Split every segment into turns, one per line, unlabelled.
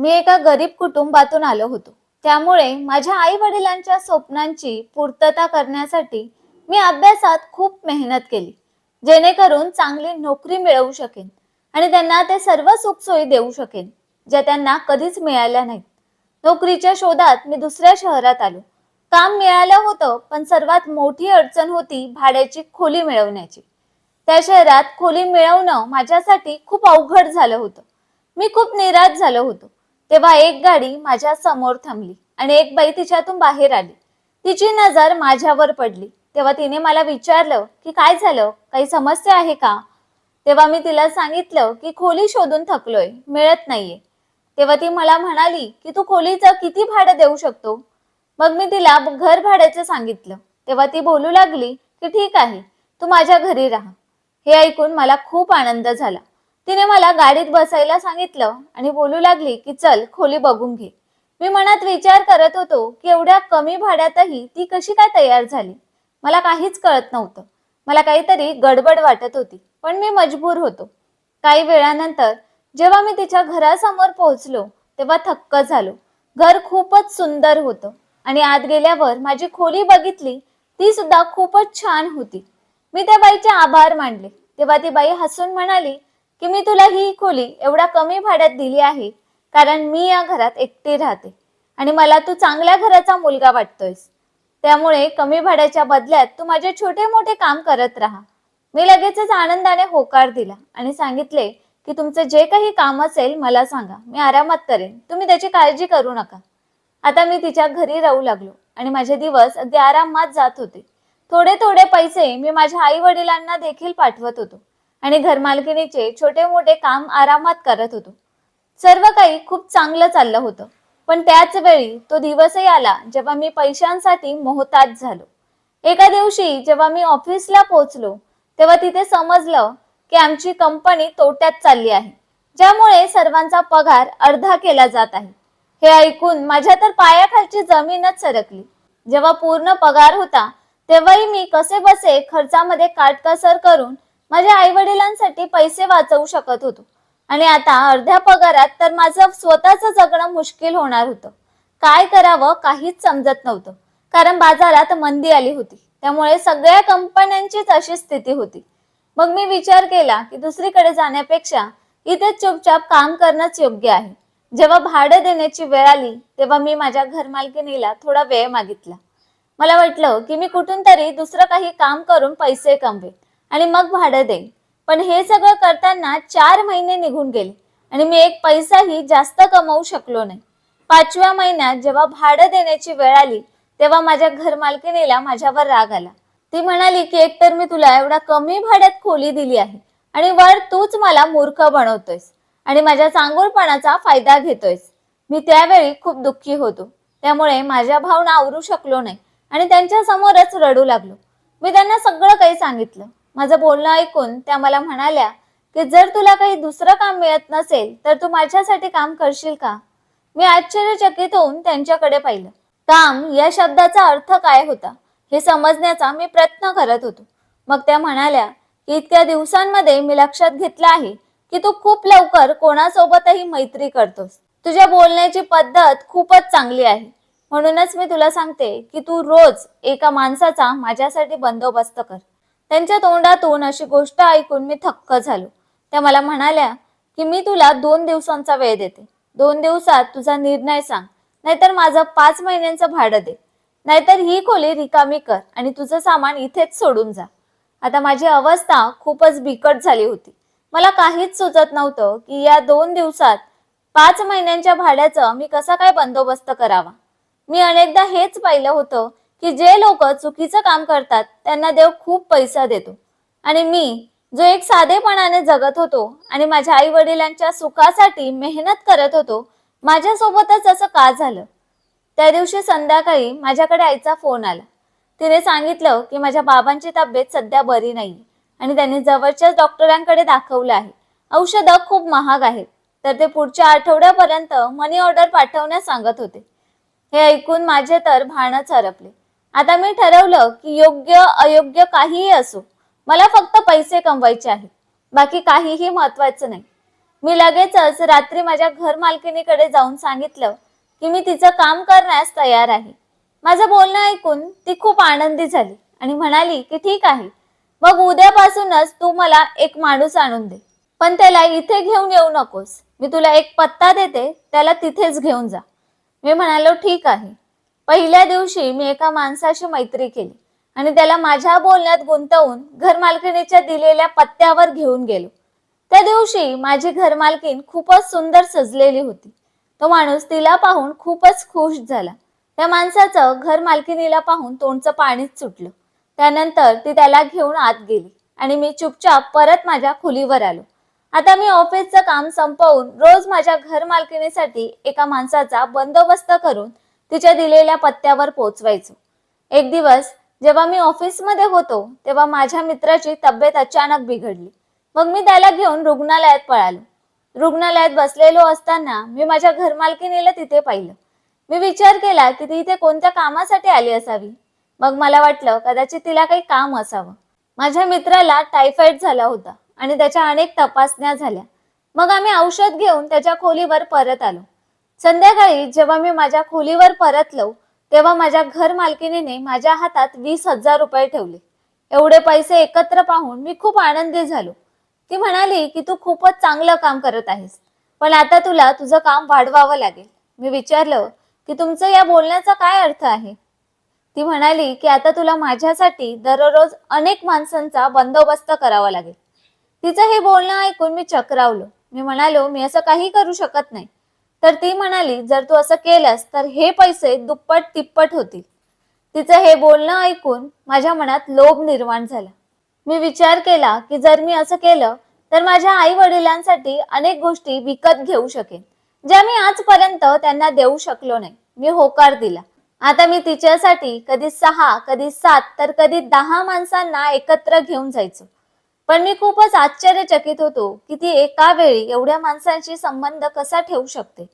मी एका गरीब कुटुंबातून आलो होतो. त्यामुळे माझ्या आई वडिलांच्या स्वप्नांची पूर्तता करण्यासाठी मी अभ्यासात खूप मेहनत केली जेणेकरून चांगली नोकरी मिळवू शकेन आणि त्यांना ते सर्व सुखसोयी देऊ शकेन ज्या त्यांना कधीच मिळाल्या नाहीत. नोकरीच्या शोधात मी दुसऱ्या शहरात आलो. काम मिळालं होतं पण सर्वात मोठी अडचण होती भाड्याची खोली मिळवण्याची. त्या शहरात खोली मिळवणं माझ्यासाठी खूप अवघड झालं होतं. मी खूप निराश झालो होतो. तेव्हा एक गाडी माझ्यासमोर थांबली आणि एक बाई तिच्यातून बाहेर आली. तिची नजर माझ्यावर पडली. तेव्हा तिने मला विचारलं की काय झालं? काही समस्या आहे का? तेव्हा मी तिला सांगितलं की खोली शोधून थकलोय मिळत नाहीये. तेव्हा ती मला म्हणाली की तू खोलीचं किती भाडं देऊ शकतो? मग मी तिला घर भाड्याचं सांगितलं. तेव्हा ती बोलू लागली की ठीक आहे तू माझ्या घरी राहा. हे ऐकून मला खूप आनंद झाला. तिने मला गाडीत बसायला सांगितलं आणि बोलू लागली की चल खोली बघून घे. मी मनात विचार करत होतो की एवढ्या कमी भाड्यातही ती कशी काय तयार झाली? मला काहीच कळत नव्हतं. मला काहीतरी गडबड वाटत होती पण मी मजबूर होतो. काही वेळानंतर जेव्हा मी तिच्या घरासमोर पोहोचलो तेव्हा थक्क झालो. घर खूपच सुंदर होतं आणि आत गेल्यावर माझी खोली बघितली ती सुद्धा खूपच छान होती. मी त्या बाईचे आभार मानले. तेव्हा ती बाई हसून म्हणाली की मी तुला ही खोली एवढ्या कमी भाड्यात दिली आहे कारण मी या घरात एकटी राहते आणि मला तू चांगल्या घराचा मुलगा वाटतोयस. त्यामुळे कमी भाड्याच्या बदल्यात तू माझे छोटे मोठे काम करत राहा. मी लगेचच आनंदाने होकार दिला आणि सांगितले की तुमचं जे काही काम असेल मला सांगा मी आरामात करेन तुम्ही त्याची काळजी करू नका. आता मी तिच्या घरी राहू लागलो आणि माझे दिवस अगदी आरामात जात होते. थोडे थोडे पैसे मी माझ्या आई वडिलांना देखील पाठवत होतो. आणि घरमालकिनीचे छोटे मोठे काम आरामात करत होतो. सर्व काही खूप चांगलं चाललं होतं. पण त्याच वेळी तो दिवसही आला जेव्हा मी पैशांसाठी मोहताज झालो. एका दिवशी जेव्हा मी ऑफिसला पोहोचलो तेव्हा तिथे समजलं की आमची कंपनी तोट्यात चालली आहे ज्यामुळे सर्वांचा पगार अर्धा केला जात आहे. हे ऐकून माझ्या तर पायाखालची जमीनच सरकली. जेव्हा पूर्ण पगार होता तेव्हाही मी कसे बसे खर्चामध्ये काटकसर करून माझ्या आई वडिलांसाठी पैसे वाचवू शकत होतो. आणि आता अर्ध्या पगारात तर माझं स्वतःच जगणं मुश्किल होणार होतं. काय करावं काहीच समजत नव्हतं. कारण बाजारात मंदी आली होती. त्यामुळे सगळ्या कंपन्यांचीच अशी स्थिती होती. मग मी विचार केला की दुसरीकडे जाण्यापेक्षा इथेच चुपचाप काम करणंच योग्य आहे. जेव्हा भाडं देण्याची वेळ आली तेव्हा मी माझ्या घरमालकिनीला थोडा वेळ मागितला. मला वाटलं की मी कुठून तरी दुसरं काही काम करून पैसे कमवेन. आणि मग भाडं देईन पण हे सगळं करताना चार महिने निघून गेले आणि मी एक पैसाही जास्त कमवू शकलो नाही. पाचव्या महिन्यात जेव्हा भाडं देण्याची वेळ आली तेव्हा माझ्या घरमालकिनीला माझ्यावर राग आला. ती म्हणाली की एकतर मी तुला एवढा कमी भाड्यात खोली दिली आहे आणि वर तूच मला मूर्ख बनवतोयस आणि माझ्या चांगुलपणाचा फायदा घेतोयस. मी त्यावेळी खूप दुःखी होतो. त्यामुळे माझ्या भावना आवरू शकलो नाही आणि त्यांच्या समोरच रडू लागलो. मी त्यांना सगळं काही सांगितलं. माझं बोलणं ऐकून त्या मला म्हणाल्या की जर तुला काही दुसरं काम मिळत नसेल तर तू माझ्यासाठी काम करशील का? मी आश्चर्यचकित होऊन त्यांच्याकडे पाहिलं. काम या शब्दाचा अर्थ काय होता? हे समजण्याचा मी प्रयत्न करत होतो. मग त्या म्हणाल्या की इतक्या दिवसांमध्ये मी लक्षात घेतलं आहे की तू खूप लवकर कोणासोबतही मैत्री करतोस. तुझ्या बोलण्याची पद्धत खूपच चांगली आहे. म्हणूनच मी तुला सांगते की तू रोज एका माणसाचा माझ्यासाठी बंदोबस्त कर. त्यांच्या तोंडातून अशी गोष्ट ऐकून मी थक्क झालो. त्या मला म्हणाल्या की मी तुला दोन दिवसांचा वेळ देते. दोन दिवसात तुझा निर्णय सांग. नाहीतर माझं पाच महिन्यांचं भाडं दे. नाहीतर ही खोली रिकामी कर आणि तुझं सामान इथेच सोडून जा. आता माझी अवस्था खूपच बिकट झाली होती. मला काहीच सुचत नव्हतं की या दोन दिवसात पाच महिन्यांच्या भाड्याचं मी कसा काय बंदोबस्त करावा? मी अनेकदा हेच पाहिलं होतं की जे लोक चुकीचं काम करतात त्यांना देव खूप पैसा देतो. आणि मी जो एक साधेपणाने जगत होतो आणि माझ्या आई वडिलांच्या सुखासाठी मेहनत करत होतो माझ्यासोबतच असं का झालं? त्या दिवशी संध्याकाळी माझ्याकडे आईचा फोन आला. तिने सांगितलं की माझ्या बाबांची तब्येत सध्या बरी नाही आणि त्यांनी जवळच्याच डॉक्टरांकडे दाखवलं आहे. औषधं खूप महाग आहेत. तर ते पुढच्या आठवड्यापर्यंत मनी ऑर्डर पाठवण्यास सांगत होते. हे ऐकून माझे तर भाणच हरपले. आता मी ठरवलं की योग्य अयोग्य काहीही असो मला फक्त पैसे कमवायचे आहेत. बाकी काहीही महत्वाचं नाही. मी लगेचच रात्री माझ्या घर मालकिनीकडे जाऊन सांगितलं की मी तिचं काम करण्यास तयार आहे. माझं बोलणं ऐकून ती खूप आनंदी झाली आणि म्हणाली की ठीक आहे मग उद्यापासूनच तू मला एक माणूस आणून दे. पण त्याला इथे घेऊन येऊ नकोस. मी तुला एक पत्ता देते त्याला तिथेच घेऊन जा. मी म्हणालो ठीक आहे. पहिल्या दिवशी मी एका माणसाशी मैत्री केली आणि त्याला माझ्या बोलण्यात गुंतवून घरमालकिणीच्या दिलेल्या पत्त्यावर घेऊन गेलो. त्या दिवशी माझी घरमालकीन खूपच सुंदर सजलेली होती. तो माणूस तिला पाहून खूपच खुश झाला. त्या माणसाचं घर मालकिनीला पाहून तोंडचं पाणीच सुटलं. त्यानंतर ती त्याला घेऊन आत गेली आणि मी चुपचाप परत माझ्या खोलीवर आलो. आता मी ऑफिसचं काम संपवून रोज माझ्या घर मालकिनीसाठी एका माणसाचा बंदोबस्त करून तिच्या दिलेल्या पत्त्यावर पोचवायचो. एक दिवस जेव्हा मी ऑफिसमध्ये होतो तेव्हा माझ्या मित्राची तब्येत अचानक बिघडली. मग मी त्याला घेऊन रुग्णालयात पळालो. रुग्णालयात बसलेलो असताना मी माझ्या घरमालकीनेला तिथे पाहिलं. मी विचार केला की ती इथे कोणत्या कामासाठी आली असावी? मग मला वाटलं कदाचित तिला काही काम असावं. माझ्या मित्राला टायफॉइड झाला होता आणि त्याच्या अनेक तपासण्या झाल्या. मग आम्ही औषध घेऊन त्याच्या खोलीवर परत आलो. संध्याकाळी जेव्हा मी माझ्या खोलीवर परतलो तेव्हा माझ्या घर मालकिनीने माझ्या हातात वीस हजार रुपये ठेवले. एवढे पैसे एकत्र पाहून मी खूप आनंदी झालो. ती म्हणाली की तू खूपच चांगलं काम करत आहेस. पण आता तुला तुझं काम वाढवावं लागेल. मी विचारलं की तुमचं या बोलण्याचा काय अर्थ आहे? ती म्हणाली की आता तुला माझ्यासाठी दररोज अनेक माणसांचा बंदोबस्त करावा लागेल. तिचं हे बोलणं ऐकून मी चक्रावलो. मी म्हणालो मी असं काही करू शकत नाही. तर ती म्हणाली जर तू असं केलंस तर हे पैसे दुप्पट तिप्पट होतील. तिचं हे बोलणं ऐकून माझ्या मनात लोभ निर्माण झाला. मी विचार केला की जर मी असं केलं तर माझ्या आई वडिलांसाठी अनेक गोष्टी विकत घेऊ शकेन ज्या मी आजपर्यंत त्यांना देऊ शकलो नाही. मी होकार दिला. आता मी तिच्यासाठी कधी सहा कधी सात तर कधी दहा माणसांना एकत्र घेऊन जायचो. पण मी खूपच आश्चर्यचकित होतो की ती एका वेळी एवढ्या माणसांशी संबंध कसा ठेवू शकते?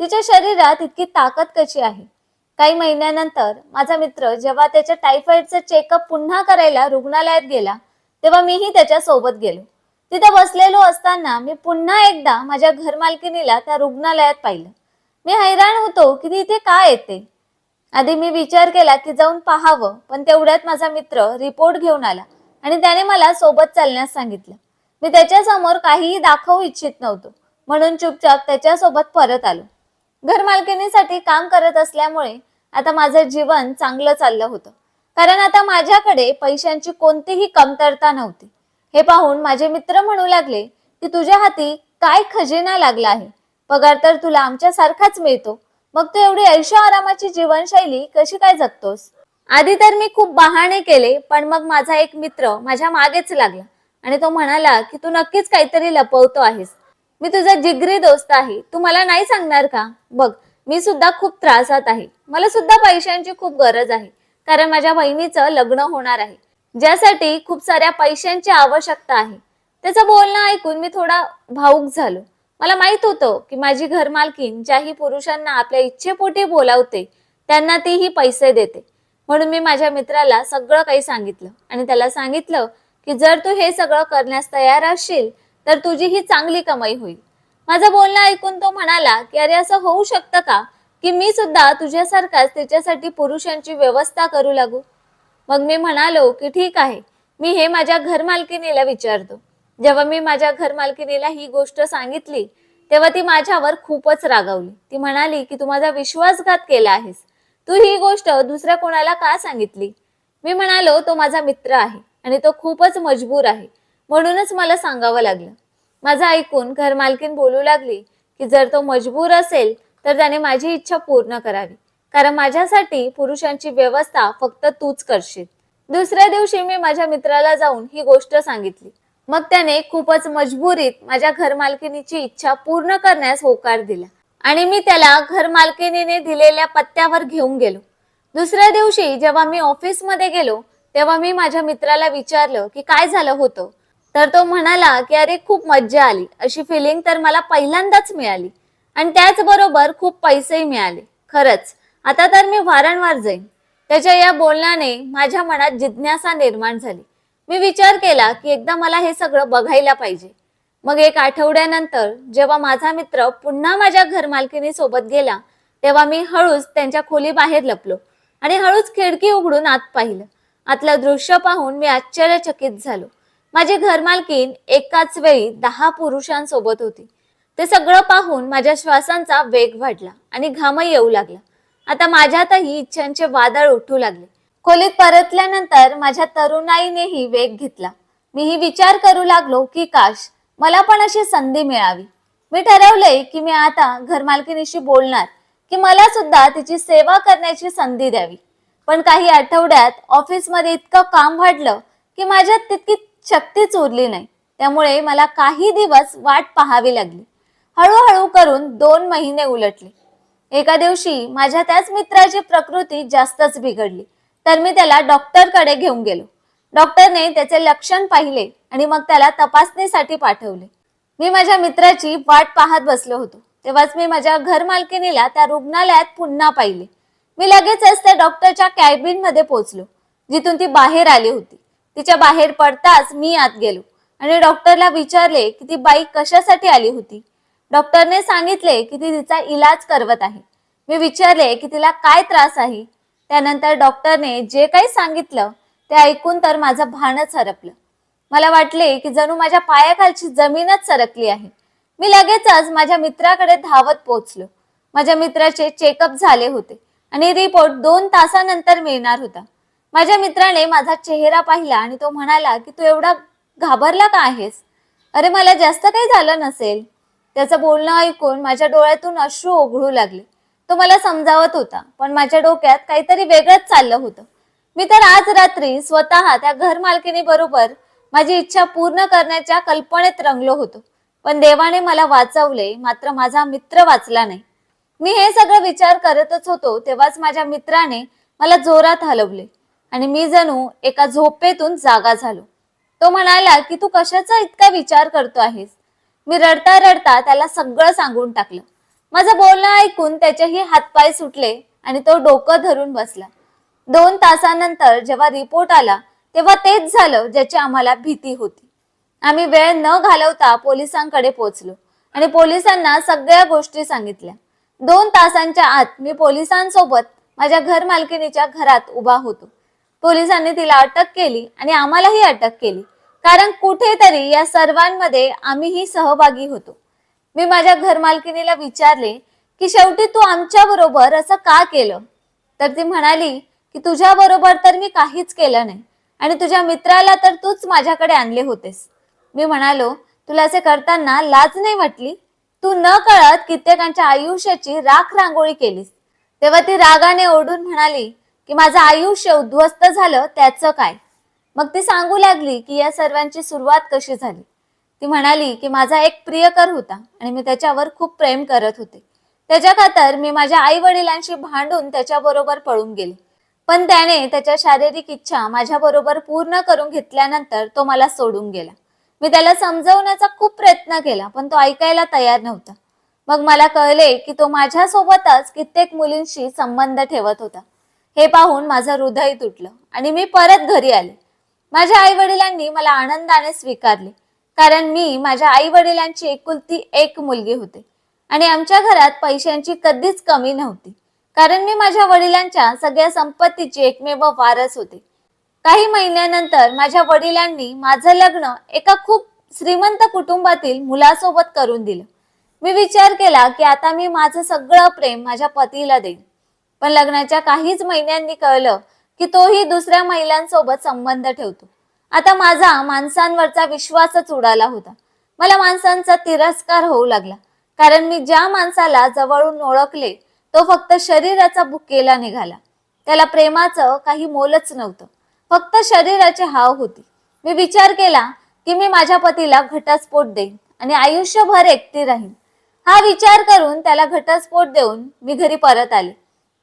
तिच्या शरीरात इतकी ताकद कशी आहे? काही महिन्यानंतर माझा मित्र जेव्हा त्याच्या टायफॉइडचं चेकअप पुन्हा करायला रुग्णालयात गेला तेव्हा मीही त्याच्या सोबत गेलो. तिथे बसलेलो असताना मी पुन्हा एकदा माझ्या घरमालकिनीला त्या रुग्णालयात पाहिलं. मी हैराण होतो की ती इथे का येते? आधी मी विचार केला की जाऊन पाहावं पण तेवढ्यात माझा मित्र रिपोर्ट घेऊन आला. आणि त्याने मला सोबत चालण्यास सांगितलं. मी त्याच्यासमोर काहीही दाखवू इच्छित नव्हतो. म्हणून चुपचाप त्याच्यासोबत परत आलो. घरमालकिनीसाठी काम करत असल्यामुळे आता माझं जीवन चांगलं चाललं होतं. कारण आता माझ्याकडे पैशांची कोणतीही कमतरता नव्हती. हे पाहून माझे मित्र म्हणू लागले की तुझ्या हाती काय खजिना लागला आहे? पगार तर तुला आमच्यासारखाच मिळतो. मग तू एवढी ऐशो आरामाची जीवनशैली कशी काय जगतोस? आधी तर मी खूप बहाणे केले पण मग माझा एक मित्र माझ्या मागेच लागला आणि तो म्हणाला की तू नक्कीच काहीतरी लपवतो आहेस. मी तुझा जिगरी दोस्त आहे. तू मला नाही सांगणार का? बघ मी सुद्धा खूप त्रासात आहे. मला सुद्धा पैशांची खूप गरज आहे कारण माझ्या बहिणीचं लग्न होणार आहे. ज्यासाठी खूप साऱ्या पैशांची आवश्यकता आहे. त्याचं बोलणं ऐकून मी थोडा भाऊक झालो. मला माहीत होतं की माझी घरमालकीन ज्याही पुरुषांना आपल्या इच्छेपोटी बोलावते त्यांना तीही पैसे देते. म्हणून मी माझ्या मित्राला सगळं काही सांगितलं. आणि त्याला सांगितलं की जर तू हे सगळं करण्यास तयार असशील तर तुझी ही चांगली कमाई होईल. माझं बोलणं ऐकून तो म्हणाला की अरे असं होऊ शकतं का की मी सुद्धा तुझ्यासारखाच त्याच्यासाठी पुरुषांची व्यवस्था करू लागू? मग मी म्हणालो की ठीक आहे. मी हे माझ्या घरमालकिनीला विचारतो. जेव्हा मी माझ्या घरमालकिनीला ही गोष्ट सांगितली तेव्हा ती माझ्यावर खूपच रागावली. ती म्हणाली की तू माझा विश्वासघात केला आहेस. तू ही गोष्ट दुसऱ्या कोणाला का सांगितली? मी म्हणालो तो माझा मित्र आहे आणि तो खूपच मजबूर आहे. म्हणूनच मला सांगावं लागलं. माझं ऐकून घरमालकीन बोलू लागली की जर तो मजबूर असेल तर त्याने माझी इच्छा पूर्ण करावी. कारण माझ्यासाठी पुरुषांची व्यवस्था फक्त तूच करशील. दुसऱ्या दिवशी मी माझ्या मित्राला जाऊन ही गोष्ट सांगितली. मग त्याने खूपच मजबुरीत माझ्या घरमालकिनीची इच्छा पूर्ण करण्यास होकार दिला. आणि मी त्याला घरमालकिनीने दिलेल्या पत्त्यावर घेऊन गेलो. दुसऱ्या दिवशी जेव्हा मी ऑफिसमध्ये गेलो तेव्हा मी माझ्या मित्राला विचारलं की काय झालं होतं? तर तो म्हणाला की अरे खूप मज्जा आली. अशी फिलिंग तर मला पहिल्यांदाच मिळाली. आणि त्याचबरोबर खूप पैसेही मिळाले. खरंच आता तर मी वारंवार जाईन. त्याच्या या बोलण्याने माझ्या मनात जिज्ञासा निर्माण झाली. मी विचार केला की एकदा मला हे सगळं बघायला पाहिजे. मग एक आठवड्यानंतर जेव्हा माझा मित्र पुन्हा माझ्या घरमालकिनी सोबत गेला तेव्हा मी हळूच त्यांच्या खोली बाहेर लपलो आणि हळूच खिडकी उघडून आत पाहिलं. आतलं दृश्य पाहून मी आश्चर्यचकित झालो. माझी घरमालकीन एकाच वेळी दहा पुरुषांसोबत होती. ते सगळं पाहून माझ्या श्वासांचा वेग वाढला आणि घामही येऊ लागला. आता माझ्यातही इच्छांचे वादळ उठू लागले. खोलीत परतल्यानंतर माझ्या तरुणाईनेही वेग घेतला. मीही विचार करू लागलो की काश मला पण अशी संधी मिळावी. मी ठरवलंय की मी आता घरमालकिनीशी बोलणार की मला सुद्धा तिची सेवा करण्याची संधी द्यावी. पण काही आठवड्यात ऑफिसमध्ये इतकं काम वाढलं की माझ्यात तितकी शक्तीच उरली नाही. त्यामुळे मला काही दिवस वाट पाहावी लागली. हळूहळू करून दोन महिने उलटले. एका दिवशी माझ्या त्याच मित्राची प्रकृती जास्तच बिघडली तर मी त्याला डॉक्टरकडे घेऊन गेलो. डॉक्टरने त्याचे लक्षण पाहिले आणि मग त्याला तपासणीसाठी पाठवले. मी माझ्या मित्राची वाट पाहत बसलो होतो. तेव्हाच मी माझ्या घरमालकिनीला त्या रुग्णालयात पुन्हा पाहिले. मी लगेचच त्या डॉक्टरच्या कॅबिनमध्ये पोहोचलो. जिथून ती बाहेर आली होती. तिच्या बाहेर पडताच मी आत गेलो आणि डॉक्टरला विचारले की ती बाई कशासाठी आली होती? डॉक्टरने सांगितले की ती तिचा इलाज करवत आहे. मी विचारले की तिला काय त्रास आहे? त्यानंतर डॉक्टरने जे काही सांगितलं ते ऐकून तर माझं भानच हरपलं. मला वाटले की जणू माझ्या पायाखालची जमीनच सरकली आहे. मी लगेचच माझ्या मित्राकडे धावत पोहोचलो. माझ्या मित्राचे चेकअप झाले होते आणि रिपोर्ट दोन तासानंतर मिळणार होता. माझ्या मित्राने माझा चेहरा पाहिला आणि तो म्हणाला की तू एवढा घाबरला का आहेस? अरे मला जास्त काही झालं नसेल. त्याचं बोलणं ऐकून माझ्या डोळ्यातून अश्रू ओघळू लागले. तो मला समजावत होता पण माझ्या डोक्यात काहीतरी वेगळंच चाललं होतं. मी तर आज रात्री स्वतः त्या घर मालकिनी बरोबर माझी इच्छा पूर्ण करण्याच्या कल्पनेत रंगलो होतो. पण देवाने मला वाचवले मात्र माझा मित्र वाचला नाही. मी हे सगळं विचार करतच होतो तेव्हाच माझ्या मित्राने मला जोरात हलवले आणि मी जणू एका झोपेतून जागा झालो. तो म्हणाला की तू कशाचा इतका विचार करतो आहेस? मी रडता रडता त्याला सगळं सांगून टाकलं. माझं बोलणं ऐकून त्याचेही हातपाय सुटले आणि तो डोकं धरून बसला. दोन तासानंतर जेव्हा रिपोर्ट आला तेव्हा तेच झालं ज्याची आम्हाला भीती होती. आम्ही वेळ न घालवता पोलिसांकडे पोहोचलो आणि पोलिसांना सगळ्या गोष्टी सांगितल्या. दोन तासांच्या आत मी पोलिसांसोबत माझ्या घर मालकिनीच्या घरात उभा होतो. पोलिसांनी तिला अटक केली आणि आम्हालाही अटक केली. कारण कुठेतरी या सर्वांमध्ये आम्हीही सहभागी होतो. मी माझ्या घरमालकिनीला विचारले की शेवटी तू आमच्या बरोबर असं का केलं? तर ती म्हणाली की तुझ्या बरोबर तर मी काहीच केलं नाही. आणि तुझ्या मित्राला तर तूच माझ्याकडे आणले होतेस. मी म्हणालो तुला असे करताना लाज नाही वाटली? तू न कळत कित्येकांच्या आयुष्याची राख रांगोळी केलीस. तेव्हा ती रागाने ओढून म्हणाली की माझं आयुष्य उद्ध्वस्त झालं त्याचं काय? मग ती सांगू लागली की या सर्वांची सुरुवात कशी झाली? ती म्हणाली की माझा एक प्रियकर होता आणि मी त्याच्यावर खूप प्रेम करत होते. त्याच्या खातर मी माझ्या आई वडिलांशी भांडून त्याच्याबरोबर पळून गेले. पण त्याने त्याच्या शारीरिक इच्छा माझ्या बरोबर पूर्ण करून घेतल्यानंतर तो मला सोडून गेला. मी त्याला समजवण्याचा खूप प्रयत्न केला पण तो ऐकायला तयार नव्हता. मग मला कळले की तो माझ्यासोबतच कित्येक मुलींशी संबंध ठेवत होता. हे पाहून माझं हृदय तुटलं आणि मी परत घरी आले. माझ्या आई वडिलांनी मला आनंदाने स्वीकारले कारण मी माझ्या आई वडिलांची एकुलती एक मुलगी होते आणि आमच्या घरात पैशांची कधीच कमी नव्हती. कारण मी माझ्या वडिलांच्या सगळ्या संपत्तीची एकमेव वारस होते. काही महिन्यानंतर माझ्या वडिलांनी माझं लग्न एका खूप श्रीमंत कुटुंबातील मुलासोबत करून दिलं. मी विचार केला की आता मी माझं सगळं प्रेम माझ्या पतीला देईन. पण लग्नाच्या काहीच महिन्यांनी कळलं की तोही दुसऱ्या महिलांसोबत संबंध ठेवतो. आता माझा माणसांवरचा विश्वासच उडाला होता. मला माणसांचा तिरस्कार होऊ लागला. कारण मी ज्या माणसाला जवळून ओळखले तो फक्त शरीराचा भुकेला निघाला. त्याला प्रेमाचं काही मोलच नव्हतं. फक्त शरीराची हाव होती. मी विचार केला की मी माझ्या पतीला घटस्फोट देईन आणि आयुष्यभर एकटी राहीन. हा विचार करून त्याला घटस्फोट देऊन मी घरी परत आले.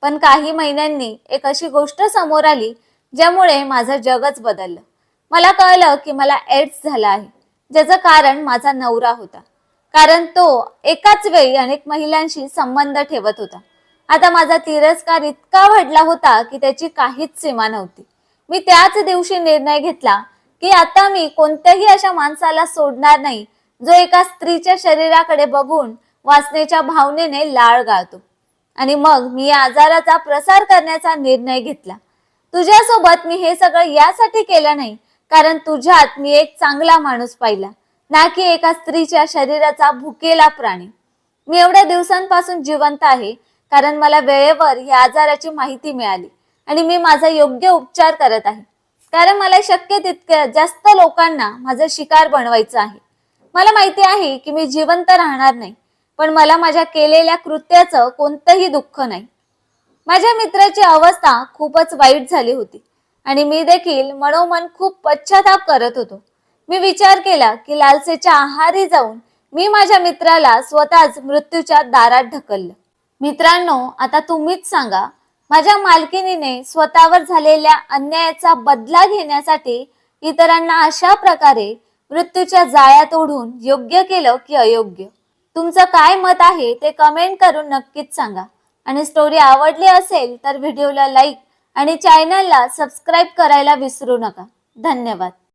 पण काही महिन्यांनी एक अशी गोष्ट समोर आली ज्यामुळे माझं जगच बदललं. मला कळलं की मला एड्स झाला आहे ज्याचं कारण माझा नवरा होता. कारण तो एकाच वेळी अनेक महिलांशी संबंध ठेवत होता. आता माझा तिरस्कार इतका वाढला होता की त्याची काहीच सीमा नव्हती. मी त्याच दिवशी निर्णय घेतला की आता मी कोणत्याही अशा माणसाला सोडणार नाही जो एका स्त्रीच्या शरीराकडे बघून वासनेच्या भावनेने लाळ गाळतो. आणि मग मी या आजाराचा प्रसार करण्याचा निर्णय घेतला. तुझ्यासोबत मी हे सगळं यासाठी केलं नाही कारण तुझ्यात मी एक चांगला माणूस पाहिला ना की एका स्त्रीच्या शरीराचा भुकेला प्राणी. मी एवढ्या दिवसांपासून जिवंत आहे कारण मला वेळेवर या आजाराची माहिती मिळाली आणि मी माझा योग्य उपचार करत आहे. कारण मला शक्य तितक्या जास्त लोकांना माझं शिकार बनवायचं आहे. मला माहिती आहे की मी जिवंत राहणार नाही पण मला माझ्या केलेल्या कृत्याचं कोणतंही दुःख नाही. माझ्या मित्राची अवस्था खूपच वाईट झाली होती आणि मी देखील मनोमन खूप पश्चाताप करत होतो. मी विचार केला की लालसेच्या आहारी जाऊन मी माझ्या मित्राला स्वतःच मृत्यूच्या दारात ढकललं. मित्रांनो आता तुम्हीच सांगा माझ्या मालकिनीने स्वतःवर झालेल्या अन्यायाचा बदला घेण्यासाठी इतरांना अशा प्रकारे मृत्यूच्या जाळ्यात ओढून योग्य केलं की अयोग्य? तुमचं काय मत आहे ते कमेंट करून नक्कीच सांगा. आणि स्टोरी आवडली असेल तर व्हिडिओला लाईक आणि चॅनलला सबस्क्राईब करायला विसरू नका. धन्यवाद.